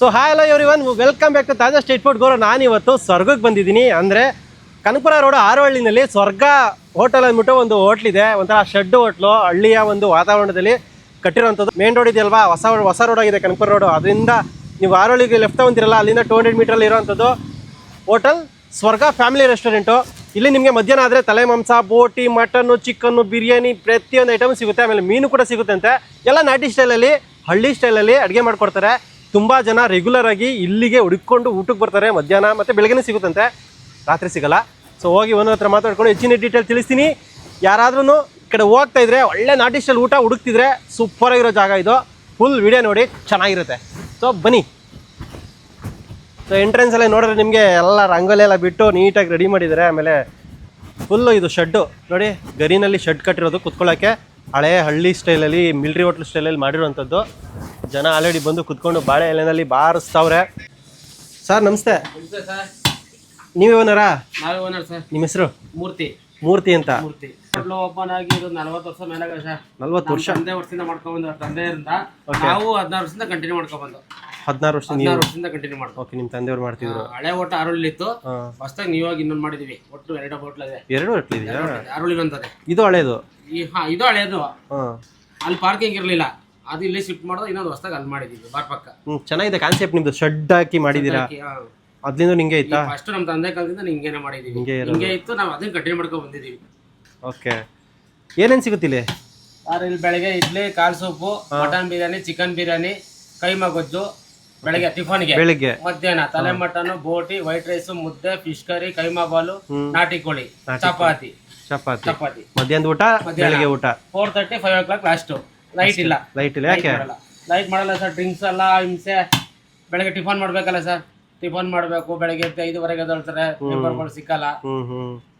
So hi hello everyone welcome back to ತಾಜಾ state food ಗೋರು ನಾನು ಇವತ್ತು ಸ್ವರ್ಗಕ್ಕೆ ಬಂದಿದ್ದೀನಿ. ಅಂದರೆ ಕನಕಪುರ ರೋಡ್ ಆರವಳ್ಳಿನಲ್ಲಿ ಸ್ವರ್ಗ ಹೋಟೆಲ್ ಅಂದ್ಬಿಟ್ಟು ಒಂದು ಹೋಟ್ಲಿದೆ ಒಂಥರ ಶೆಡ್ ಹೋಟ್ಲು, ಹಳ್ಳಿಯ ಒಂದು ವಾತಾವರಣದಲ್ಲಿ ಕಟ್ಟಿರೋಂಥದ್ದು ಮೇನ್ ರೋಡ್ ಇದೆಯಲ್ವಾ? ಹೊಸ ಹೊಸ ರೋಡ್ ಆಗಿದೆ ಕನಕಪುರ ರೋಡು. ಅದರಿಂದ ನೀವು ಆರವಳ್ಳಿಗೆ ಲೆಫ್ಟ್ ತಗೊಂತಿರಲ್ಲ, ಅಲ್ಲಿಂದ ಟೂ ಹಂಡ್ರೆಡ್ ಮೀಟ್ರಲ್ಲಿ ಇರೋವಂಥದ್ದು ಹೋಟೆಲ್ ಸ್ವರ್ಗ ಫ್ಯಾಮಿಲಿ ರೆಸ್ಟೋರೆಂಟು ಇಲ್ಲಿ ನಿಮಗೆ ಮಧ್ಯಾಹ್ನ ಆದರೆ ತಲೆ ಮಾಂಸ, ಬೋಟಿ, ಮಟನ್ನು, ಚಿಕನ್ನು, ಬಿರಿಯಾನಿ, ಪ್ರತಿಯೊಂದು ಐಟಮ್ ಸಿಗುತ್ತೆ. ಆಮೇಲೆ ಮೀನು ಕೂಡ ಸಿಗುತ್ತಂತೆ. ಎಲ್ಲ ನಾಟಿ ಸ್ಟೈಲಲ್ಲಿ ಹಳ್ಳಿ ಸ್ಟೈಲಲ್ಲಿ ಅಡುಗೆ ಮಾಡ್ಕೊಡ್ತಾರೆ. ತುಂಬ ಜನ ರೆಗ್ಯುಲರ್ ಆಗಿ ಇಲ್ಲಿಗೆ ಹುಡುಕೊಂಡು ಊಟಕ್ಕೆ ಬರ್ತಾರೆ. ಮಧ್ಯಾಹ್ನ ಮತ್ತು ಬೆಳಗ್ಗೆ ಸಿಗುತ್ತಂತೆ. ರಾತ್ರಿ ಸಿಗಲ್ಲ. ಸೊ ಹೋಗಿ ಒಂದ್ರ ಹತ್ರ ಮಾತಾಡ್ಕೊಂಡು ಹೆಚ್ಚಿನ ಡೀಟೇಲ್ ತಿಳಿಸ್ತೀನಿ. ಯಾರಾದ್ರೂ ಈ ಕಡೆ ಹೋಗ್ತಾ ಇದ್ರೆ ಒಳ್ಳೆ ನಾಟಿ ಊಟ ಹುಡುಕ್ತಿದ್ರೆ ಸೂಪರ್ ಆಗಿರೋ ಜಾಗ ಇದು. ಫುಲ್ ವಿಡಿಯೋ ನೋಡಿ ಚೆನ್ನಾಗಿರುತ್ತೆ. ಸೊ ಬನ್ನಿ. ಸೊ ಎಂಟ್ರೆನ್ಸ್ ಎಲ್ಲ ನೋಡಿದ್ರೆ ನಿಮಗೆ ಎಲ್ಲ ರಂಗೋಲಿ ಎಲ್ಲ ಬಿಟ್ಟು ನೀಟಾಗಿ ರೆಡಿ ಮಾಡಿದ್ದಾರೆ. ಆಮೇಲೆ ಫುಲ್ಲು ಇದು ಶೆಡ್ಡು ನೋಡಿ, ಗರಿನಲ್ಲಿ ಶೆಡ್ ಕಟ್ಟಿರೋದು ಕುತ್ಕೊಳ್ಳೋಕ್ಕೆ ಹಳೆ ಹಳ್ಳಿ ಸ್ಟೈಲಲ್ಲಿ ಮಿಲ್ಟ್ರಿ ಹೋಟ್ಲ್ ಸ್ಟೈಲಲ್ಲಿ ಮಾಡಿರೋವಂಥದ್ದು. ಜನ ಆಲ್ರೆಡಿ ಬಂದು ಕುತ್ಕೊಂಡು ಬಾಳೆ ಎಲೆನಲ್ಲಿ ಬಾರಿಸ್ತಾವ್ರೆ. ಸರ್ ನಮಸ್ತೆ. ನೀವೇ ಓನರ? ನೀವೇನಾರ ನಾವೇ ಓನರ್ ಸರ್. ನಿಮ್ಮ ಹೆಸರು? ಮೂರ್ತಿ. ಮೂರ್ತಿ ಅಂತ. ಮೂರ್ತಿ. ಹೋಟ್ಲು ಓಪನ್ ಆಗಿ ಇದು ನಲ್ವತ್ತು ವರ್ಷ ಮೇಲಾಗ ಸರ್. ನಲ್ವತ್ತು ವರ್ಷ? ತಂದೆ ವರ್ಷದಿಂದ ಮಾಡ್ಕೊಂಡ್ ಬಂದ ತಂದೆಯಿಂದ ನಾವು ಹದಿನಾರು ವರ್ಷದಿಂದ ಕಂಟಿನ್ಯೂ ಮಾಡ್ಕೊಂಡ್ ಬಂದು ಹದಿನಾರು ವರ್ಷ ಹದಿನಾರು ವರ್ಷದಿಂದ ಕಂಟಿನ್ಯೂ ಮಾಡ್ಕೊ ಓಕೆ ನಿಮ್ಮ ತಂದೆಯವ್ರು ಮಾಡ್ತಿದ್ರು. ಹಳೆ ಓಟ ಅರುಳಿ ಇತ್ತು ಹಾಂ ಹೊಸದಾಗಿ ನೀವಾಗಿ ಇನ್ನೊಂದು ಮಾಡಿದೀವಿ. ಒಟ್ಟು ಎರಡು ಹೋಟ್ಲ್ ಇದೆ. ಎರಡು ಹೋಟ್ಲಿದೆಯಾ ಅಂತ ಅಂತದೆ ಇದು. ಹಳೇದು? ಈ ಹಾ ಇದು ಹಳೇದು. ಹಾಂ. ಅಲ್ಲಿ ಪಾರ್ಕಿಂಗ್ ಇರಲಿಲ್ಲ. ಅದು ಇಲ್ಲಿ ಶಿಫ್ಟ್ ಮಾಡೋದು ಇನ್ನೊಂದು ಹೊಸದಾಗಿ ಅಲ್ಲಿ ಮಾಡಿದೀವಿ ಬಾರ್ ಪಕ್ಕ. ಹ್ಮ್ ಚೆನ್ನಾಗಿದೆ ಕಾನ್ಸೆಪ್ಟ್ ನಿಮ್ದು ಶೆಡ್ ಹಾಕಿ ಮಾಡಿದೀರಾ? ಅದ್ರಿಂದ ನಿಂಗೆ ಆಯ್ತಾ? ಫಸ್ಟ್ ನಮ್ಮ ತಂದೆ ಕಾಲದಿಂದ ಹಿಂಗೇನೆ ಮಾಡಿದೀವಿ. ಹಿಂಗೆ ಇರೋದು. ಹಿಂಗೆ ಇತ್ತು ನಾವು ಅದನ್ನ ಕಂಟಿನ್ಯೂ ಮಾಡ್ಕೊಂಡು ಬಂದಿದೀವಿ. ಓಕೆ. ಏನೇನು ಸಿಗುತ್ತಿಲ್ಲಿ ಸರ್ ಇಲ್ಲಿ ಬೆಳಗ್ಗೆ ಇಡ್ಲಿ ಕಾಲ್ soup mutton biryani chicken biryani ಕೈ ಗೊಜ್ಜು ಬೆಳಗ್ಗೆ ಟಿಫನ್ಗೆ ಬೆಳಿಗ್ಗೆ. ಮಧ್ಯಾಹ್ನ ತಲೆ ಮಟನ್ ಬೋಟಿ ವೈಟ್ ರೈಸ್ ಮುದ್ದೆ ಫಿಶ್ ಕರಿ ಕೈಮಾ ಬಾಲು ನಾಟಿ ಕೋಳಿ ಚಪಾತಿ. ಚಪಾತಿ. ಚಪಾತಿ. ಮಧ್ಯಾಹ್ನದ ಊಟ ಬೆಳಿಗ್ಗೆ ಊಟ. Four thirty five o'clock last night ಇಲ್ಲ. ಲೈಟ್ ಇಲ್ಲ. ಯಾಕೆ? ಲೈಟ್ ಮಾಡಲ್ಲ ಸರ್ ಡ್ರಿಂಕ್ಸ್ ಎಲ್ಲ ಹಿಂಸೆ. ಬೆಳಗ್ಗೆ ಟಿಫನ್ ಮಾಡ್ಬೇಕಲ್ಲ ಸರ್ ಟಿಫನ್ ಮಾಡಬೇಕು. ಬೆಳಗ್ಗೆ ಎದ್ದು ಐದುವರೆಗೆ ಎದ್ದೇಳ್ತಾರೆ. ಮೆಂಬರ್ಗಳು ಸಿಕ್ಕಲ್ಲ.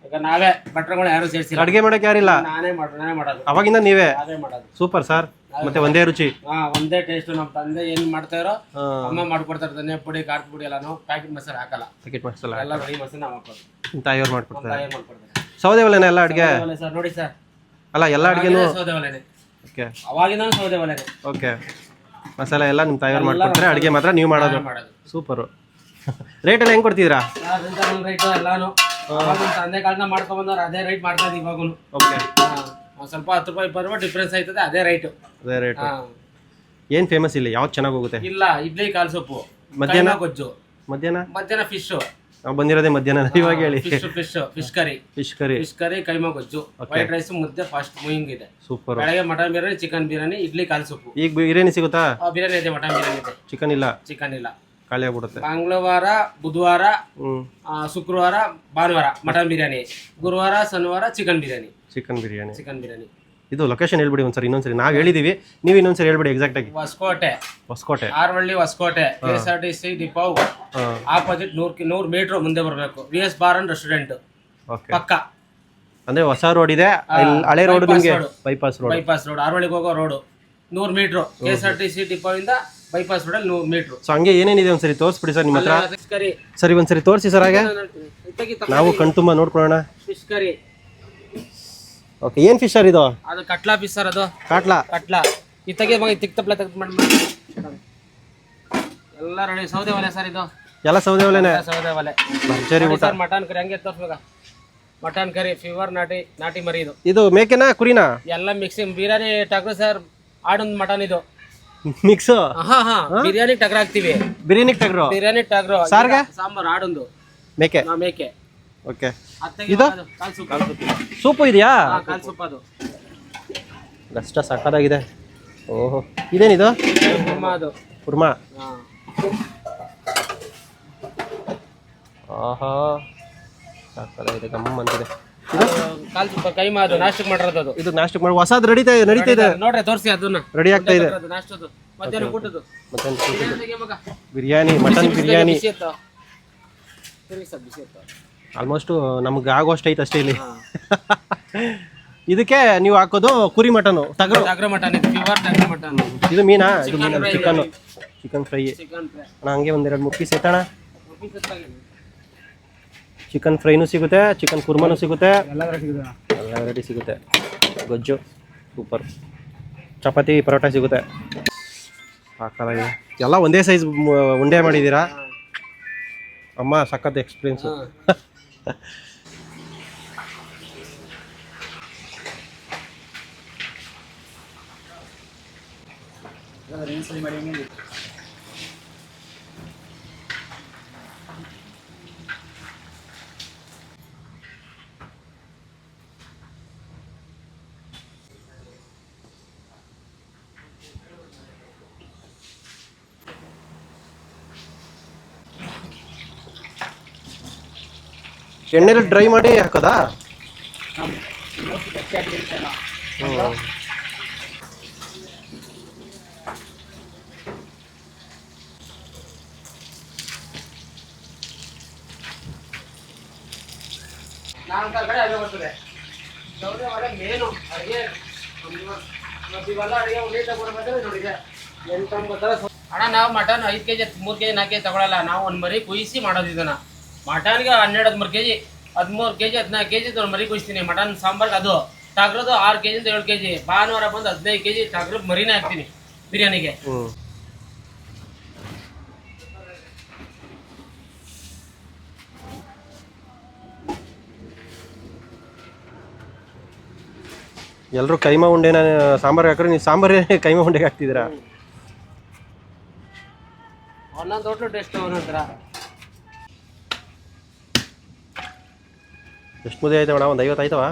ಈಗ ನಾವೇ ಭಟ್ರುಗಳು ಯಾರು ಸೇರಿಸಿಲ್ಲ. ಅಡುಗೆ ಮಾಡಕ್ಕೆ ಯಾರಿಲ್ಲ? ನಾನೇ ಮಾಡೋದು ನಾನೇ ಮಾಡೋದು. ಅವಾಗಿಂದ ನೀವೇ? ಅದೇ ಮಾಡೋದು. ಸೂಪರ್ ಸರ್ ಮತ್ತೆ ಒಂದೇ ರುಚಿ. ಹಾ ಒಂದೇ ಟೇಸ್ಟ್ ನಮ್ಮ ತಂದೆ ಏನ್ ಮಾಡ್ತಾ ಇರೋ ಹಾ. ಅಮ್ಮ ಮಾಡ್ಕೊಡ್ತಾರೆ ಧನಿಯಾ ಪುಡಿ ಖಾರದ ಪುಡಿ ಎಲ್ಲಾನು. ಪ್ಯಾಕೆಟ್ ಮಸಾಲೆ ಹಾಕಲ್ಲ. ಪ್ಯಾಕೆಟ್ ಮಸಾಲೆ ಎಲ್ಲ ಬರೀ ಮಸಾಲೆ ನಾವು ಹಾಕೋದು. ತಾಯಿ ತಾಯಿಯವ್ರು ಮಾಡ್ಕೊಡ್ತಾರೆ. ಸೌದೆ ಒಲೆನ ಎಲ್ಲ ಅಡುಗೆ? ಸರ್ ನೋಡಿ ಸರ್ ಅಲ್ಲ ಎಲ್ಲ ಅಡುಗೆನೂ ಸೌದೆ ಒಲೆನೆ. ಓಕೆ ಅವಾಗಿಂದ ಸೌದೆ ಮನೆಗೆ ಓಕೆ ಮಸಾಲೆ ಎಲ್ಲ ನಿಮ್ಮ ತಾಯಿಯವ್ರು ಮಾಡ್ಕೊಡ್ತಾರೆ ಅಡುಗೆ ಮಾತ್ರ ನೀವು ಮಾಡೋದು. ಮಾಡೋದು. ಸೂಪರು ರೇಟ್ ಎಲ್ಲ ಹೆಂಗೆ ಕೊಡ್ತಿದ್ದೀರಾ? ರೈಟ್ ಎಲ್ಲಾನು. ಅವಾಗ ನಮ್ಮ ತಂದೆ ಕಾಲನ ಮಾಡ್ಕೊಂಡು ಬಂದವ್ರು ಅದೇ ರೈಟ್ ಮಾಡ್ತಾ ಇದ್ದೀವಿ ಇವಾಗೂ ಓಕೆ ಒಂದ್ ಸ್ವಲ್ಪ ಹತ್ತು ರೂಪಾಯಿ ಇಪ್ಪತ್ತು ರೂಪಾಯಿ ಡಿಫ್ರೆನ್ಸ್ ಆಯ್ತದೆ ಅದೇ ರೈಟ್ ಅದೇ ರೇಟ್ ಏನು ಫೇಮಸ್ ಇಲ್ಲಿ? ಯಾವ್ದು ಚೆನ್ನಾಗಿ ಹೋಗುತ್ತೆ? ಇಲ್ಲ ಇಡ್ಲಿ ಕಾಲ್ ಸೊಪ್ಪು. ಮಧ್ಯಾಹ್ನ? ಮಧ್ಯಾಹ್ನ? ಮಧ್ಯಾಹ್ನ ಫಿಶ್ ನಾವು ಬಂದಿರೋದೇ ಮಧ್ಯಾಹ್ನ ಇವಾಗ ಹೇಳಿ. Fish fish fish curry fish curry fish curry keema ಗೊಜ್ಜು ವೈಟ್ ರೈಸ್ ಮುದ್ದೆ ಫಾಸ್ಟ್ ಮೂಯಿಂಗ್ ಇದೆ. ಸೂಪರ್ ಬೆಳಗ್ಗೆ ಮಟನ್ ಬಿರಿಯಾನಿ ಚಿಕನ್ ಬಿರಿಯಾನಿ ಇಡ್ಲಿ ಕಾಲ್ ಸೊಪ್ಪು. ಈಗ ಬಿರಿಯಾನಿ ಸಿಗುತ್ತಾ? ಆ, ಬಿರಿಯಾನಿ ಇದೆ ಮಟನ್ ಬಿರಿಯಾನಿ ಇದೆ. ಚಿಕನ್ ಇಲ್ಲ? ಚಿಕನ್ ಇಲ್ಲ. ಖಾಲಿ ಆಗ್ಬಿಡುತ್ತೆ. ಮಂಗಳವಾರ ಬುಧವಾರ ಆ, ಶುಕ್ರವಾರ ಭಾನುವಾರ ಮಟನ್ ಬಿರಿಯಾನಿ. ಗುರುವಾರ ಶನಿವಾರ chicken biryani. Chicken biryani. Chicken biryani. ಇದು ಲೊಕೇಶನ್ ಹೇಳ್ಬಿಡಿ ಒಂದ್ಸರಿ ಇನ್ನೊಂದ್ಸರಿ. ನಾವು ಹೇಳಿದೀವಿ ನೀವು ಇನ್ನೊಂದ್ಸರಿ ಹೇಳ್ಬಿಡಿ ಎಕ್ಸಾಕ್ಟ್ ಆಗಿ. Hosakote. Hosakote. Arvalli Hosakote K S R T C depot opposite ನೂರ್ ಕಿ- ನೂರ್ ಮೀಟರ್ ಮುಂದೆ ಬರಬೇಕು. V S bar and restaurant okay ಪಕ್ಕ. ಅಂದ್ರೆ ಹೊಸ ರೋಡ್ ಇದೆ. ಇಲ್ಲಿ ಹಳೆ ರೋಡ್ bypass ನಿಮಗೆ road. Bypass road bypass road ಆರ್ವಳ್ಳಿಗೆ ಹೋಗೋ ರೋಡು ನೂರ್ metre K S R T C depot ಇಂದ ಬೈಪಾಸ್ ರೋಡ್ ಅಲ್ಲಿ ನೂರ್ ಮೀಟರ್ ಸೊ ಹಂಗೆ ಏನೇನಿದೆ ಒಂದ್ಸರಿ ತೋರಿಸ್ಬಿಡಿ ಸರ್ ನಿಮ್ಮ ಹತ್ರ. ಫಿಶ್ ಕರಿ ಸರಿ ಒಂದ್ಸರಿ ತೋರಿಸಿ ಸರ್ ಹಾಗೆ. ನಾವು ಕಣ್ತುಂಬ ನೋಡ್ಕೊಳ್ಳೋಣ. ಫಿಶ್ ಕರಿ ಓಕೆ ಏನ್ ಫಿಶ್ ಸರ್ ಇದು? ಅದು ಕಟ್ಲಾ ಫಿಶ್ ಸರ್ ಅದು. ಕಟ್ಲಾ? ಕಟ್ಲಾ. ಈ ತೆಗೆ ಮಗ ತಿಕ್ ತಪ್ಲ ತೆಗ್ದು ಮಾಡಿ ಎಲ್ಲಾ ರೆಡಿ ಸೌದೆ ಒಲೆ ಸರ್ ಇದು. ಎಲ್ಲ ಸೌದೆ ಒಲೆನೆ? ಸೌದೆ ಒಲೆ. ಊಟ. ಸರ್ ಮಟನ್ ಕರಿ ಹಂಗೆ ತೋರಿಸ್ಬೇಕ ಮಟನ್ ಕರಿ ಫೀವರ್ ನಾಟಿ ನಾಟಿ ಮರಿ ಇದು. ಇದು ಮೇಕೆನಾ ಕುರಿನಾ? ಎಲ್ಲ ಮಿಕ್ಸಿಂಗ್ ಬಿರಿಯಾನಿ ಟಗ್ರು ಸರ್ ಆಡೊಂದು ಮಟನ್ ಇದು. ಮಿಕ್ಸ್ ಹಾ ಹಾ? ಬಿರಿಯಾನಿ ಟಗ್ರ ಹಾಕ್ತಿವಿ. ಬಿರಿಯಾನಿ ಟಗ್ರು ಬಿರಿಯಾನಿ ಟಗ್ರು ಸಾರ್ಗೆ? ಸಾಂಬಾರ್ ಆಡೊಂದು. ಮೇಕೆ? ನಾ ಮೇಕೆ. ಓಕೆ ಇದು? ಸೂಪ್. ಇದೆಯಾ? ಅಷ್ಟ ಸಕ್ಕದಾಗಿದೆ ಓಹೋ ಇದೇನಿದು? ಕುರ್ಮಾ ಆಹಾ ಸಕ್ಕದಾಗಿದೆ ಗಮ್ಮ ಅಂತಿದೆ. ಕಾಲ್ ಕೈಮಾ ಅದು ನಾಷ್ಟಕ್ಕೆ ಮಾಡಿರೋದು ಅದು. ಇದು ನಾಷ್ಟಕ್ಕೆ ಮಾಡಿ ಹೊಸದು ನಡೀತಾ ಇದೆ. ನಡೀತಾ ಇದೆ. ನೋಡ್ರಿ ತೋರಿಸಿ ಅದನ್ನ. ರೆಡಿ ಆಗ್ತಾ ಇದೆ. ಅದು ನಾಷ್ಟದ್ದು. ಮಧ್ಯಾಹ್ನ ಊಟದ್ದು. ಮತ್ತೆ ಬಿರಿಯಾನಿ ಮಟನ್ ಬಿರಿಯಾನಿ. ಸರ್ ಬಿಸಿ ಆಲ್ಮೋಸ್ಟ್ ನಮ್ಗೆ ಆಗೋಷ್ಟು ಐತೆ ಅಷ್ಟೇ ಇಲ್ಲಿ. ಇದಕ್ಕೆ ನೀವು ಹಾಕೋದು ಕುರಿ ಮಟನು ಮಟನ್ ಇದು ಪ್ಯೂರ್ ಟಗ್ರ ಮಟನ್. ಇದು ಮೀನಾ? ಇದು ಮೀನ? Chicken chicken fry chicken fry ಅಣ್ಣ ಹಂಗೆ ಒಂದೆರಡು ಮುಕ್ಕಿ ಸೇತಣ. ಚಿಕನ್ ಫ್ರೈನೂ ಸಿಗುತ್ತೆ ಚಿಕನ್ ಕುರ್ಮಾನು ಸಿಗುತ್ತೆ. ಎಲ್ಲ ವೆರೈಟಿ ಸಿಗುತ್ತೆ. ಗೊಜ್ಜು ಸೂಪರ್ ಚಪಾತಿ ಪರೋಟ ಸಿಗುತ್ತೆ. ಸಾಕಾಗಿದೆ ಎಲ್ಲ ಒಂದೇ ಸೈಜ್ ಉಂಡೆ ಮಾಡಿದ್ದೀರಾ? ಅಮ್ಮ ಸಖತ್ ಎಕ್ಸ್ಪೀರಿಯನ್ಸು ಎಣ್ಣೆಲಿ ಡ್ರೈ ಮಾಡಿ ಹಾಕೋದಾ ಹ್ಮ್. ನಾಲ್ಕು ಕಡೆ ಅದೇ ಬರ್ತದೆ ಸೌದೆ ಒಲೆ ಮೇನು ಅಡುಗೆ ಇವೆಲ್ಲ ಅಡುಗೆ ಉಳಿ ತಗೊಳ್ಬೇಕಾದ್ರೆ ನೋಡಿ ಡ್ರೈ ಮಾಡಿ ಹಾಕೋದಾ? ಅಣ್ಣ, ನಾವು ಮಟನ್ ಐದು ಕೆಜಿ, ಮೂರು ಕೆಜಿ, ನಾಲ್ಕು ಕೆಜಿ ತಗೊಳಲ್ಲ. ನಾವು ಒಂದ್ ಮರಿ ಕುಯಿಸಿ ಮಾಡೋದು ಇದನ್ನ. ಮಟನ್ಗೆ ಹನ್ನೆರಡು ಹದಿಮೂರು ಕೆಜಿ ಹದಿಮೂರು ಕೆಜಿ ಹದಿನಾಲ್ಕು ಕೆಜಿ ಮರಿ ಕುಯಿಸ್ತೀನಿ. ಮಟನ್ ಸಾಂಬಾರ್ಗೆ ಅದು ಟಗ್ರದು ಆರು ಕೆಜಿಯಿಂದ ಏಳು ಕೆಜಿ. ಭಾನುವಾರ ಬಂದು ಹದಿನೈದು ಕೆಜಿ ಟಗ್ರದ ಮರಿನೇ ಹಾಕ್ತೀನಿ ಬಿರಿಯಾನಿಗೆ. ಎಲ್ರು ಎಲ್ಲರೂ ಕೈಮಾ ಉಂಡೆನ ಸಾಂಬಾರ್ಗೆ ಹಾಕ್ರೆ ನೀವು ಸಾಂಬಾರೇ ಕೈಮ ಉಂಡೆಗೆ ಹಾಕ್ತಿದ್ದೀರಾ? ಒಂದೊಂದು ಹೋಟ್ಲು ಟೇಸ್ಟ್ ಒಂದೊಂಥರ ಎಷ್ಟು ಮುದ್ದೆ ಆಯ್ತವಣ ಒಂದು ಐವತ್ತು ಆಯ್ತವ?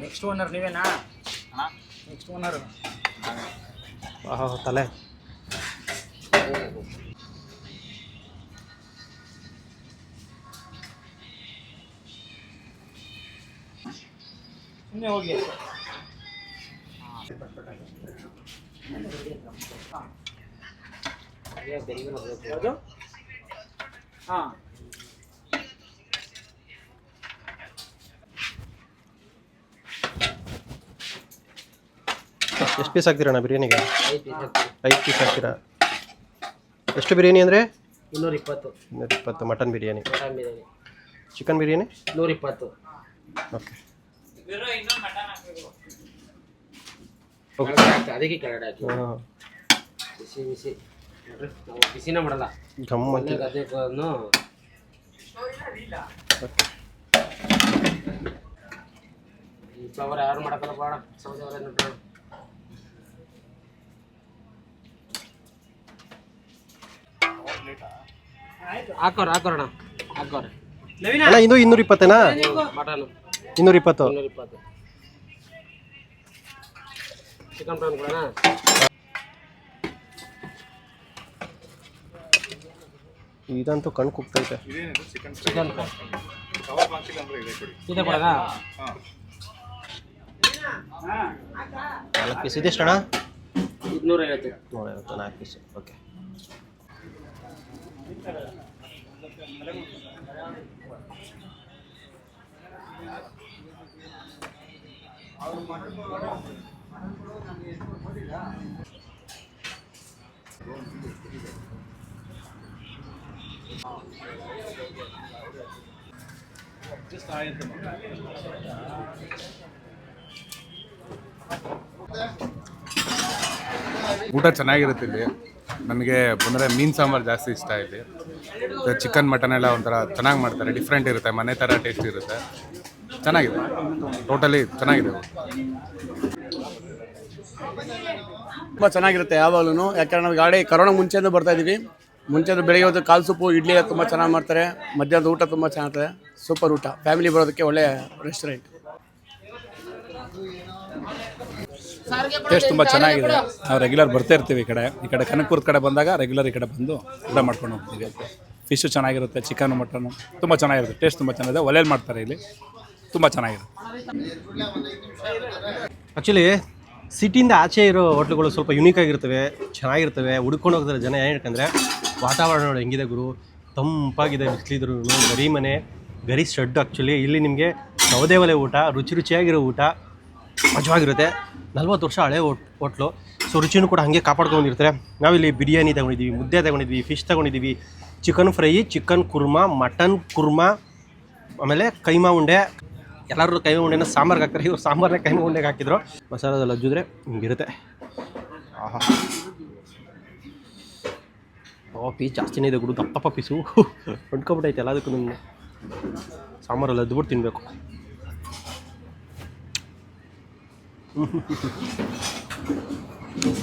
ನೆಕ್ಸ್ಟ್ ಓನರ್ ನೀವೇನಾ? ನೆಕ್ಸ್ಟ್ ಓನರ್ ತಲೆ. ಸುಮ್ಮನೆ ಹೋಗಿ. ಯಾವುದು ಹಾಂ. ಎಷ್ಟು ಪೀಸ್ ಹಾಕ್ತೀರಣ್ಣ ಬಿರಿಯಾನಿಗೆ? ಐದು ಪೀಸ್ ಹಾಕ್ತೀರಾ? ಎಷ್ಟು ಬಿರಿಯಾನಿ ಅಂದರೆ? ಇನ್ನೂರ ಇಪ್ಪತ್ತು ಇನ್ನೂರ ಇಪ್ಪತ್ತು mutton biryani. Mutton biryani. Chicken biryani? ನೂರ ಇಪ್ಪತ್ತು ಓಕೆ. ಅದಕ್ಕೆ ಕನ್ನಡ ಹಾಕಿ. ಬಿಸಿ ಬಿಸಿ. ನಾವು ಬಿಸಿನೇ ಮಾಡಲ್ಲ. ಗಮ್ಮತ್ತೆ ಫ್ಲವರ್ ಯಾರು ಮಾಡಕ್ಕಲ್ಲ ಬೇಡ. ಸೌದೆ ಅವರೇ ನೋಡ್ರಿ ಹಾಕೋರ ಹಾಕೋರಣ ಹಾಕೋರ. ಇದು ಇನ್ನೂರ ಇಪ್ಪತ್ತೇನಾ? ಮಟನ್. ಇನ್ನೂರ ಇಪ್ಪತ್ತು ಇನ್ನೂರ ಇಪ್ಪತ್ತು ಚಿಕನ್ ಪ್ರಾನ್ ಕೊಡೋಣ? ಇದಂತೂ ಕಣ್ ಕುಗ್ತೈತೆ. ಚಿಕನ್ ಇದೆ ಕೊಡೋಣ? ನಾಲ್ಕು ಪೀಸ್ ಇದೆಷ್ಟು ಅಣ್ಣ ಇನ್ನೂರೈವತ್ತು. ನೂರೈವತ್ತು ನಾಲ್ಕು ಪೀಸ್ ಓಕೆ ಊಟ ಚೆನ್ನಾಗಿರುತ್ತೆ ಇಲ್ಲಿ. ನನಗೆ ಬಂದರೆ ಮೀನು ಸಾಂಬಾರು ಜಾಸ್ತಿ ಇಷ್ಟ ಇಲ್ಲಿ. ಚಿಕನ್ ಮಟನ್ ಎಲ್ಲ ಒಂಥರ ಚೆನ್ನಾಗಿ ಮಾಡ್ತಾರೆ. ಡಿಫ್ರೆಂಟ್ ಇರುತ್ತೆ. ಮನೆ ಥರ ಟೇಸ್ಟ್ ಇರುತ್ತೆ. ಚೆನ್ನಾಗಿದೆ. ಟೋಟಲಿ ಚೆನ್ನಾಗಿದೆ. ತುಂಬ ಚೆನ್ನಾಗಿರುತ್ತೆ ಯಾವಾಗಲೂ ಯಾಕಂದ್ರೆ ನಾವು ಗಾಡಿ ಕರೋನಾ ಮುಂಚೆಯಿಂದ ಬರ್ತಾ ಇದೀವಿ ಮುಂಚೆಯಿಂದ ಬೆಳಿಗ್ಗೆ ಹೊತ್ತು ಕಾಲು ಸೂಪು ಇಡ್ಲಿ ಎಲ್ಲ ತುಂಬ ಚೆನ್ನಾಗಿ ಮಾಡ್ತಾರೆ. ಮಧ್ಯಾಹ್ನದ ಊಟ ತುಂಬ ಚೆನ್ನಾಗಿದೆ ಸೂಪರ್ ಊಟ. ಫ್ಯಾಮಿಲಿ ಬರೋದಕ್ಕೆ ಒಳ್ಳೆ ರೆಸ್ಟೋರೆಂಟ್ ಟೇಸ್ಟ್ ತುಂಬ ಚೆನ್ನಾಗಿದೆ. ನಾವು ರೆಗ್ಯುಲರ್ ಬರ್ತಾ ಇರ್ತೀವಿ ಈ ಕಡೆ. ಈ ಕಡೆ ಕನಕಪುರದ ಕಡೆ ಬಂದಾಗ ರೆಗ್ಯುಲರ್ ಈ ಕಡೆ ಬಂದು ಊಟ ಮಾಡ್ಕೊಂಡು ಹೋಗ್ತೀವಿ. ಫಿಶು ಚೆನ್ನಾಗಿರುತ್ತೆ ಚಿಕನ್ ಮಟನು ತುಂಬ ಚೆನ್ನಾಗಿರುತ್ತೆ. ಟೇಸ್ಟ್ ತುಂಬ ಚೆನ್ನಾಗಿದೆ. ಒಲೆಯಲ್ಲಿ ಮಾಡ್ತಾರೆ ಇಲ್ಲಿ. ತುಂಬ ಚೆನ್ನಾಗಿದೆ. ಆ್ಯಕ್ಚುಲಿ ಸಿಟಿಯಿಂದ ಆಚೆ ಇರೋ ಹೋಟ್ಲುಗಳು ಸ್ವಲ್ಪ ಯುನೀಕ್ ಆಗಿರ್ತವೆ, ಚೆನ್ನಾಗಿರ್ತವೆ, ಹುಡ್ಕೊಂಡು ಹೋಗ್ತಾರೆ ಜನ. ಏನು ವಾತಾವರಣ ನೋಡಿ, ಹೆಂಗಿದೆ ಗುರು? ತಂಪಾಗಿದೆ ಬಿಸಿಲಿದ್ರು ಗರಿ ಮನೆ, ಗರಿ ಶೆಡ್ ಆ್ಯಕ್ಚುಲಿ ಇಲ್ಲಿ ನಿಮಗೆ ಸೌದೆ ಒಲೆ ಊಟ, ರುಚಿ ರುಚಿಯಾಗಿರೋ ಊಟ ಮಜವಾಗಿರುತ್ತೆ. ನಲ್ವತ್ತು ವರ್ಷ ಹಳೆ ಹೋಟ್, ಹೋಟ್ಲು. ಸೊ ರುಚಿನೂ ಕೂಡ ಹಾಗೆ ಕಾಪಾಡ್ಕೊಂಡಿರ್ತಾರೆ ನಾವಿಲ್ಲಿ ಬಿರಿಯಾನಿ ತಗೊಂಡಿದ್ದೀವಿ, ಮುದ್ದೆ ತಗೊಂಡಿದ್ವಿ ಫಿಶ್ ತಗೊಂಡಿದ್ದೀವಿ. Chicken fry chicken kurma mutton kurma, ಆಮೇಲೆ ಕೈಮಾ ಉಂಡೆ. ಎಲ್ಲರೂ ಕೈಮೆ ಉಂಡೆನ ಸಾಂಬಾರ್ಗೆ ಹಾಕ್ತಾರೆ. ಇವ್ರು ಸಾಂಬಾರನ್ನ ಕೈಮೆ ಉಂಡೆಗೆ ಹಾಕಿದ್ರು. ಮಸಾಲದ ಅಜ್ಜಿದ್ರೆ ಹಿಂಗಿರುತ್ತೆ ಆಹಾ. ಓ ಪೀಸ್ ಜಾಸ್ತಿನೇ ಇದೆ ಗುಡು. ದಪ್ಪಪ್ಪ ಪೀಸು. ಹೊಂಟ್ಕೊಬಿಟ್ಟೈತೆ ಎಲ್ಲದಕ್ಕೂ ನನಗೆ ಸಾಂಬಾರಲ್ಲಿ ಅದ್ಬಿಟ್ಟು ತಿನ್ನಬೇಕು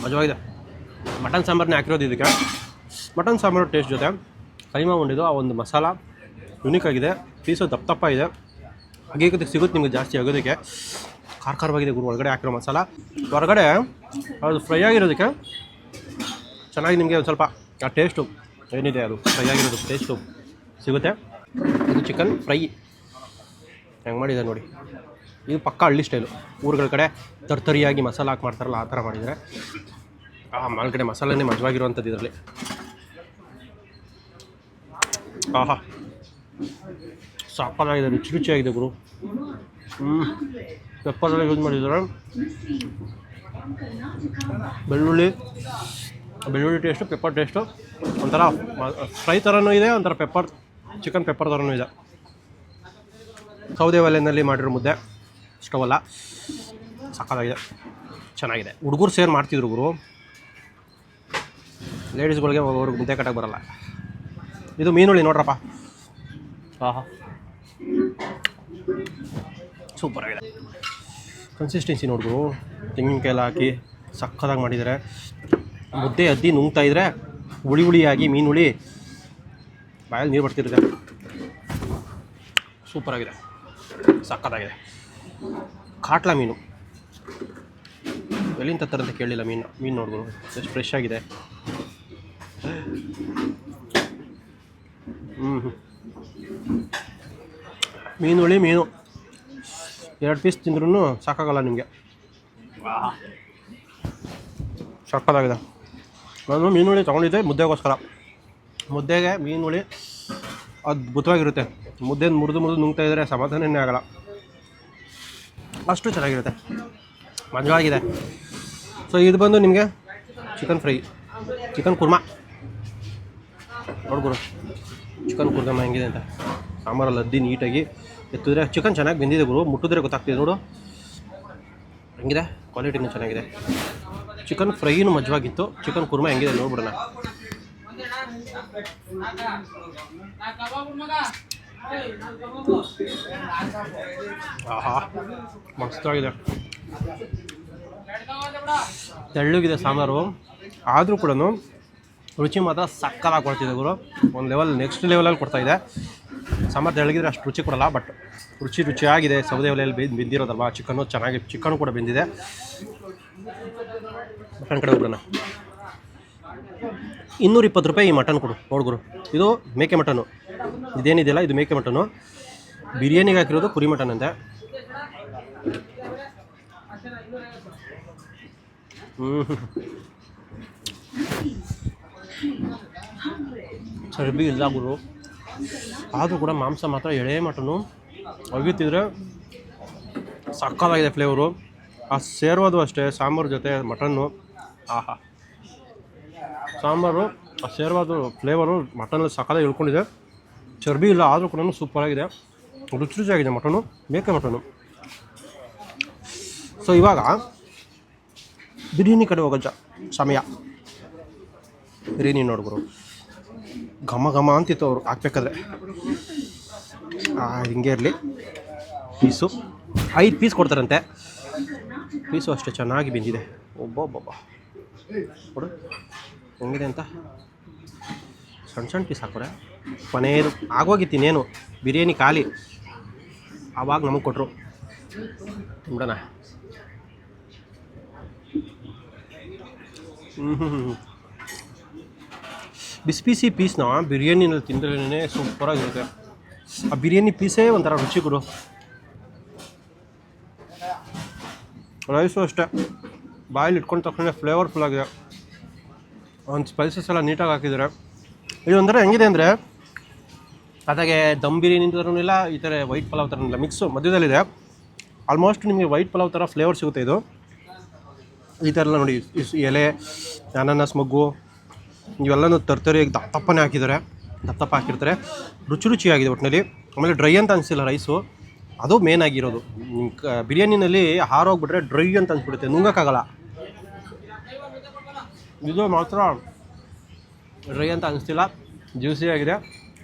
ಮಜವಾಗಿದೆ ಮಟನ್ ಸಾಂಬಾರನ್ನೇ ಹಾಕಿರೋದು ಇದಕ್ಕೆ. ಮಟನ್ ಸಾಂಬಾರು ಟೇಸ್ಟ್ ಜೊತೆ ಕೈಮಾ ಉಂಡಿದ್ದು ಆ ಒಂದು ಮಸಾಲ ಯುನೀಕ್ ಆಗಿದೆ. ಪೀಸು ದಪ್ಪ ದಪ್ಪ ಇದೆ. ಅಗೇಕತೆ ಸಿಗುತ್ತೆ ನಿಮಗೆ ಜಾಸ್ತಿ ಆಗೋದಕ್ಕೆ. ಖಾರ ಖಾರವಾಗಿದೆ ಗುರು, ಒಳಗಡೆ ಹಾಕಿರೋ ಮಸಾಲ. ಹೊರಗಡೆ ಅದು ಫ್ರೈ ಆಗಿರೋದಕ್ಕೆ ಚೆನ್ನಾಗಿ ನಿಮಗೆ ಒಂದು ಸ್ವಲ್ಪ ಆ ಟೇಸ್ಟು ಏನಿದೆ ಅದು ಫ್ರೈ ಆಗಿರೋದು ಟೇಸ್ಟು ಸಿಗುತ್ತೆ. ಇದು ಚಿಕನ್ ಫ್ರೈ ಹೆಂಗೆ ಮಾಡಿದೆ ನೋಡಿ. ಇದು ಪಕ್ಕ ಹಳ್ಳಿ ಸ್ಟೈಲು ಊರುಗಳ ಕಡೆ ತರ್ತರಿಯಾಗಿ ಮಸಾಲ ಹಾಕಿ ಮಾಡ್ತಾರಲ್ಲ, ಆ ಥರ ಮಾಡಿದರೆ ಆ ಮಾಲ್ಗಡೆ ಮಸಾಲೆನೇ ಮಜವಾಗಿರುವಂಥದ್ದು ಇದರಲ್ಲಿ. ಆಹಾ. ಸಾಕಾಗಿದೆ ರುಚಿ ರುಚಿಯಾಗಿದೆ ಗುರು. ಹ್ಞೂ ಪೆಪ್ಪರೆಲ್ಲ ಯೂಸ್ ಮಾಡಿದ್ದಾರೆ. ಬೆಳ್ಳುಳ್ಳಿ ಬೆಳ್ಳುಳ್ಳಿ ಟೇಸ್ಟು ಪೆಪ್ಪರ್ ಟೇಸ್ಟು ಒಂಥರ ಫ್ರೈ ಥರನೂ ಇದೆ, ಒಂಥರ ಪೆಪ್ಪರ್ ಚಿಕನ್ ಪೆಪ್ಪರ್ ಥರನೂ ಇದೆ. ಸೌದೆ ಒಲೆಯಲ್ಲಿ ಮಾಡಿರೋ ಮುದ್ದೆ ಸ್ಟವಲ್ಲ ಸಾಕಾಗಿದೆ, ಚೆನ್ನಾಗಿದೆ. ಹುಡುಗರು ಸೇರ್ ಮಾಡ್ತಿದ್ರು ಗುರು. ಲೇಡೀಸ್ಗಳಿಗೆ ಅವ್ರಿಗೆ ಮುದ್ದೆ ಕಟ್ಟಕ್ಕೆ ಬರಲ್ಲ. ಇದು ಮೀನುಳ್ಳಿ ನೋಡ್ರಪ್ಪ. ಆಹಾ. ಸೂಪರ್ ಆಗಿದೆ. ಕನ್ಸಿಸ್ಟೆನ್ಸಿ ನೋಡಿದ್ರು ತೆಂಗಿನಕಾಯಿ ಎಲ್ಲ ಹಾಕಿ ಸಕ್ಕತ್ತಾಗಿ ಮಾಡಿದ್ದಾರೆ ಮುದ್ದೆ ಅದ್ದಿ ನುಂಗ್ತಾ ಇದ್ರೆ ಹುಳಿ ಹುಳಿಯಾಗಿ ಮೀನು ಹುಳಿ ಬಾಯಲ್ಲಿ ನೀರು ಬರ್ತಿರುತ್ತೆ. ಸೂಪರ್ ಆಗಿದೆ. ಸಕ್ಕತ್ತಾಗಿದೆ. ಕಾಟ್ಲಾ ಮೀನು. ಎಲ್ಲಿಂದ ತರಂತ ಕೇಳಿಲ್ಲ ಮೀನು. ಮೀನು ನೋಡಿದ್ರು ಎಷ್ಟು ಫ್ರೆಶ್ ಆಗಿದೆ. ಹ್ಞೂ ಹ್ಞೂ ಮೀನು ಹುಳಿ ಮೀನು. ಎರಡು ಪೀಸ್ ತಿಂದ್ರೂ ಸಾಕಾಗಲ್ಲ ನಿಮಗೆ. ಸಕ್ಕದಾಗಿದೆ ನಾನು ಮೀನು ಹುಳಿ ತೊಗೊಂಡಿದ್ದೆ ಮುದ್ದೆಗೋಸ್ಕರ. ಮುದ್ದೆಗೆ ಮೀನು ಹುಳಿ ಅದ್ಭುತವಾಗಿರುತ್ತೆ. ಮುದ್ದೆ ಮುರಿದು ಮುರಿದು ನುಂಗ್ತಾ ಇದ್ದರೆ ಸಮಾಧಾನನೇ ಆಗಲ್ಲ. ಅಷ್ಟು ಚೆನ್ನಾಗಿರುತ್ತೆ. ಮಜವಾಗಿದೆ. ಸೊ ಇದು ಬಂದು ನಿಮಗೆ ಚಿಕನ್ ಫ್ರೈ ಚಿಕನ್ ಕುರ್ಮಾ ನೋಡ್ಗುರು ಚಿಕನ್ ಕುರ್ಮ ಹೆಂಗಿದೆ ಅಂತ. ಸಾಂಬಾರಲ್ಲಿ ಅದ್ದಿ ನೀಟಾಗಿ ಎತ್ತಿದ್ರೆ ಚಿಕನ್ ಚೆನ್ನಾಗಿ ಬೆಂದಿದೆ ಗುರು ಮುಟ್ಟಿದ್ರೆ ಗೊತ್ತಾಗ್ತಿದೆ ನೋಡು. ಹೆಂಗಿದೆ? ಕ್ವಾಲಿಟಿನೂ ಚೆನ್ನಾಗಿದೆ. ಚಿಕನ್ ಫ್ರೈನು ಮಜವಾಗಿತ್ತು. ಚಿಕನ್ ಕುರ್ಮಾ ಹೆಂಗಿದೆ ನೋಡ್ಬಿಡೋಣ. ಆಹಾ, ಮಸ್ತಾಗಿದೆ. ತೆಳ್ಳಗಿದೆ ಸಾಂಬಾರು. ಆದರೂ ಕೂಡ ರುಚಿ ಮಾತ್ರ ಸಕ್ಕತ್ತಾಗಿ ಕೊಡ್ತಿದೆ ಗುರು. ಒಂದು ಲೆವೆಲ್ ನೆಕ್ಸ್ಟ್ ಲೆವೆಲಲ್ಲಿ ಕೊಡ್ತಾಯಿದೆ ಸಾಂಬಾರು ಹೇಳಿದ್ರೆ ಅಷ್ಟು ರುಚಿ ಕೊಡಲ್ಲ ಬಟ್ ರುಚಿ ರುಚಿಯಾಗಿದೆ. ಸೌದೆ ಒಲೆಯಲ್ಲಿ ಬೆಂದು, ಬೆಂದಿರೋದಲ್ವಾ? ಚಿಕನ್ನು ಚೆನ್ನಾಗಿ ಚಿಕನ್ ಕೂಡ ಬೆಂದಿದೆ. ಮಟನ್ ಕಡೆ ಹೋಗ್ಬಿಡೋಣ. ಇನ್ನೂರ ಇಪ್ಪತ್ತು ರೂಪಾಯಿ ಈ ಮಟನ್ ಕೊಡು ನೋಡ್ಗುರು ಇದು ಮೇಕೆ ಮಟನು. ಇದೇನಿದೆಯಲ್ಲ? ಇದು ಮೇಕೆ ಮಟನು. ಬಿರಿಯಾನಿಗೆ ಹಾಕಿರೋದು ಕುರಿ ಮಟನ್ ಅಂತೆ. ಹ್ಞೂ ಚರ್ಬಿ ಇಲ್ಲ ಗುರು. ಆದರೂ ಕೂಡ ಮಾಂಸ ಮಾತ್ರ ಎಳೆ ಮಟನು ಒಗಿತಿದ್ರೆ ಸಕ್ಕತ್ತಾಗಿದೆ ಫ್ಲೇವರು ಆ ಸೇರೋದು ಅಷ್ಟೇ, ಸಾಂಬಾರು ಜೊತೆ ಮಟನ್ನು. ಆಹಾ. ಸಾಂಬಾರು, ಆ ಸೇರ್ವಾದು ಫ್ಲೇವರು ಮಟನಲ್ಲಿ ಸಕ್ಕತ್ತಾಗಿ ಇಳ್ಕೊಂಡಿದೆ ಚರ್ಬಿ ಇಲ್ಲ, ಆದರೂ ಕೂಡ ಸೂಪರಾಗಿದೆ ರುಚಿ ರುಚಿಯಾಗಿದೆ ಮಟನು, ಮೇಕೆ ಮಟನು. ಸೊ ಇವಾಗ ಬಿರಿಯಾನಿ ಕಡೆ ಹೋಗೋ ಜ ಸಮಯ. ಬಿರಿಯಾನಿ ನೋಡ್ಗುರು ಘಮ ಘಮ ಅಂತಿತ್ತು ಅವರು ಹಾಕ್ಬೇಕಾದ್ರೆ. ಹಿಂಗೆ ಇರಲಿ. ಪೀಸು. ಐದು ಪೀಸ್ ಕೊಡ್ತಾರಂತೆ. ಪೀಸು ಅಷ್ಟೇ ಚೆನ್ನಾಗಿ ಬಿದ್ದಿದೆ ಒಬ್ಬೊಬ್ಬೊಬ್ಬ. ಕೊಡು. ಹೆಂಗಿದೆ ಅಂತ. ಸಣ್ಣ ಸಣ್ಣ ಪೀಸ್ ಹಾಕೋರೆ ಕೊನೆಯದು ಆಗೋಗಿತ್ತು ಇನ್ನೇನು. ಬಿರಿಯಾನಿ ಖಾಲಿ. ಆವಾಗ ನಮಗೆ ಕೊಟ್ಟರು ಬಿಡೋಣ ಹ್ಞೂ ಹ್ಞೂ ಹ್ಞೂ ಬಿಸಿ ಬಿಸಿ ಪೀಸ್ನ ಬಿರಿಯಾನಿನಲ್ಲಿ ತಿಂದ್ರೇ ಸೂಪರಾಗಿರುತ್ತೆ. ಆ ಬಿರಿಯಾನಿ ಪೀಸೇ ಒಂಥರ ರುಚಿ ಗುರು ರೈಸು ಅಷ್ಟೇ. ಬಾಯಲ್ಲಿ ಇಟ್ಕೊಂಡ ತಕ್ಷಣ ಫ್ಲೇವರ್ಫುಲ್ ಆಗಿದೆ. ಒಂದು ಸ್ಪೈಸಸ್ ಎಲ್ಲ ನೀಟಾಗಿ ಹಾಕಿದ್ದಾರೆ. ಇದು ಒಂಥರ ಹೆಂಗಿದೆ ಅಂದರೆ ಅದಾಗೆ ದಮ್ ಬಿರಿಯಾನಿ ಥರನೂ ಇಲ್ಲ, ಈ ಥರ ವೈಟ್ ಪಲಾವ್ ಥರ ಇಲ್ಲ. ಮಿಕ್ಸು ಮಧ್ಯದಲ್ಲಿದೆ ಆಲ್ಮೋಸ್ಟ್ ನಿಮಗೆ ವೈಟ್ ಪಲಾವ್ ಥರ ಫ್ಲೇವರ್ ಸಿಗುತ್ತೆ ಇದು. ಈ ಥರ ಎಲ್ಲ ನೋಡಿ ಎಲೆ, ಅನಾನಸ್, ಮೊಗ್ಗು ಇವೆಲ್ಲನೂ ತರ್ತರಿಯಾಗಿ ದಪ್ಪ ದಪ್ಪನೇ ಹಾಕಿದ್ದಾರೆ. ದಪ್ಪ ಹಾಕಿರ್ತಾರೆ. ರುಚಿ ರುಚಿಯಾಗಿದೆ ಒಟ್ಟಿನಲ್ಲಿ ಆಮೇಲೆ ಡ್ರೈ ಅಂತ ಅನಿಸಿಲ್ಲ ರೈಸು ಅದು ಮೇನ್ ಆಗಿರೋದು. ಬಿರಿಯಾನಿನಲ್ಲಿ ಹಾರೋಗ್ಬಿಟ್ರೆ ಡ್ರೈ ಅಂತ ಅನ್ಸ್ಬಿಡುತ್ತೆ. ನುಂಗಕ್ಕಾಗಲ್ಲ. ಇದು ಮಾತ್ರ ಡ್ರೈ ಅಂತ ಅನಿಸ್ತಿಲ್ಲ. ಜ್ಯೂಸಿ ಆಗಿದೆ.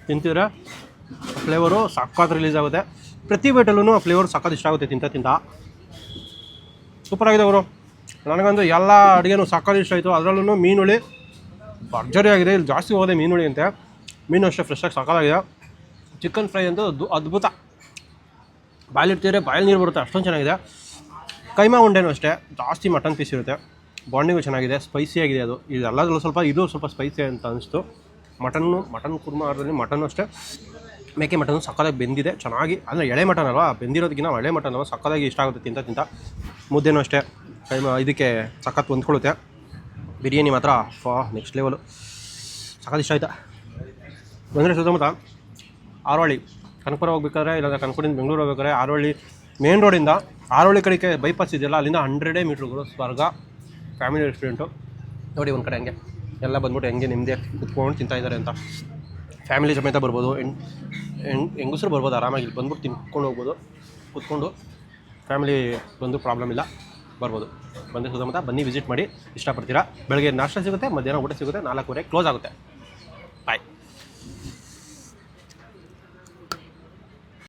ತಿಂತಿದ್ರೆ ಫ್ಲೇವರು ಸಖತ್ ರಿಲೀಸ್ ಆಗುತ್ತೆ. ಪ್ರತಿ ಬೈಟಲ್ಲೂ ಫ್ಲೇವರ್ ಸಖತ್ ಇಷ್ಟ ಆಗುತ್ತೆ ತಿಂತ ತಿಂತ. ಸೂಪರ್ ಆಗಿದೆ ಅವರು ನನಗಂದು ಎಲ್ಲ ಅಡುಗೆನೂ ಸಖತ್ ಇಷ್ಟ ಆಯಿತು. ಅದರಲ್ಲೂ ಮೀನುಳಿ ಭರ್ಜರಿ ಆಗಿದೆ. ಇಲ್ಲಿ ಜಾಸ್ತಿ ಹೋದೆ ಮೀನುಳಿ ಅಂತೆ ಮೀನು ಅಷ್ಟೇ ಫ್ರೆಶ್ಶಾಗಿ ಸಾಕಾಗಿದೆ ಚಿಕನ್ ಫ್ರೈ ಅಂತೂ ಅದು ಅದ್ಭುತ. ಬಾಯಲ್ಲಿರ್ತಿದ್ರೆ ಬಾಯಲ್ಲಿ ನೀರು ಬರುತ್ತೆ. ಅಷ್ಟೊಂದು ಚೆನ್ನಾಗಿದೆ. ಕೈಮಾ ಉಂಡೆನೂ ಅಷ್ಟೇ. ಜಾಸ್ತಿ ಮಟನ್ ಪೀಸ್ ಇರುತ್ತೆ. ಬಾಂಡಿಂಗು ಚೆನ್ನಾಗಿದೆ. ಸ್ಪೈಸಿ ಆಗಿದೆ ಅದು. ಇದೆಲ್ಲದರಲ್ಲೂ ಸ್ವಲ್ಪ, ಇದು ಸ್ವಲ್ಪ ಸ್ಪೈಸಿ ಅಂತ ಅನಿಸ್ತು. ಮಟನ್ನು ಮಟನ್ ಕುರ್ಮಾದಲ್ಲಿ ಮಟನ್ ಅಷ್ಟೇ. ಮೇಕೆ ಮಟನ್ ಸಕ್ಕದಾಗಿ ಬೆಂದಿದೆ. ಚೆನ್ನಾಗಿ, ಅಂದರೆ ಎಳೆ ಮಟನ್ ಅಲ್ವಾ? ಬೆಂದಿರೋದಕ್ಕಿಂತ ಎಳೆ ಮಟನ್ ಅಲ್ವಾ? ಸಕ್ಕದಾಗಿ ಇಷ್ಟ ಆಗುತ್ತೆ ತಿಂತ ತಿಂತ. ಮುದ್ದೆನೂ ಅಷ್ಟೇ. ಕೈಮಾ ಇದಕ್ಕೆ ಸಖತ್ ಹೊಂದ್ಕೊಳ್ಳುತ್ತೆ. ಬಿರಿಯಾನಿ ಮಾತ್ರ. ಫಾ ನೆಕ್ಸ್ಟ್ ಲೆವೆಲು ಸಖತ್ ಇಷ್ಟ ಆಯ್ತಾ? ಬಂದರೆ ಸುತ್ತಮುತ್ತ ಆರೋಳಿ ಕನಕಪುರ ಹೋಗ್ಬೇಕಾದ್ರೆ, ಇಲ್ಲಾಂದ್ರೆ ಕನಕಪುರದಿಂದ ಬೆಂಗಳೂರು ಹೋಗ್ಬೇಕಾದ್ರೆ ಆರೋಳಿ ಮೇನ್ ರೋಡಿಂದ ಆರೋಳಿ ಕಡೆಗೆ ಬೈಪಾಸ್ ಇದೆಯಲ್ಲ, ಅಲ್ಲಿಂದ ಹಂಡ್ರೆಡೇ ಮೀಟ್ರ್ಗಳು ಸ್ವರ್ಗ. ಫ್ಯಾಮಿಲಿ ರೆಸ್ಟೋರೆಂಟು ನೋಡಿ ಒಂದು ಕಡೆ ಹಂಗೆ. ಎಲ್ಲ ಬಂದ್ಬಿಟ್ಟು ಹೆಂಗೆ ನಿಮ್ಮದೇ ಕುತ್ಕೊಂಡು ತಿಂತಾಯಿದ್ದಾರೆ ಅಂತ. ಫ್ಯಾಮಿಲಿ ಸಮೇತ ಬರ್ಬೋದು. ಹೆಣ್ ಹೆಂಗಸರು ಬರ್ಬೋದು, ಆರಾಮಾಗಿ. ಇಲ್ಲಿ ಬಂದ್ಬಿಟ್ಟು ತಿನ್ಕೊಂಡು ಹೋಗ್ಬೋದು. ಕುತ್ಕೊಂಡು ಫ್ಯಾಮಿಲಿ ಬಂದು ಪ್ರಾಬ್ಲಮ್ ಇಲ್ಲ. ಬರ್ಬೋದು. ಬಂದು ಸುತ್ತಮುತ್ತ ಬನ್ನಿ ವಿಸಿಟ್ ಮಾಡಿ, ಇಷ್ಟಪಡ್ತೀರಾ? ಬೆಳಗ್ಗೆ ನಾಷ್ಟ ಸಿಗುತ್ತೆ, ಮಧ್ಯಾಹ್ನ ಊಟ ಸಿಗುತ್ತೆ ನಾಲ್ಕೂವರೆ ಕ್ಲೋಸ್ ಆಗುತ್ತೆ. ಬಾಯ್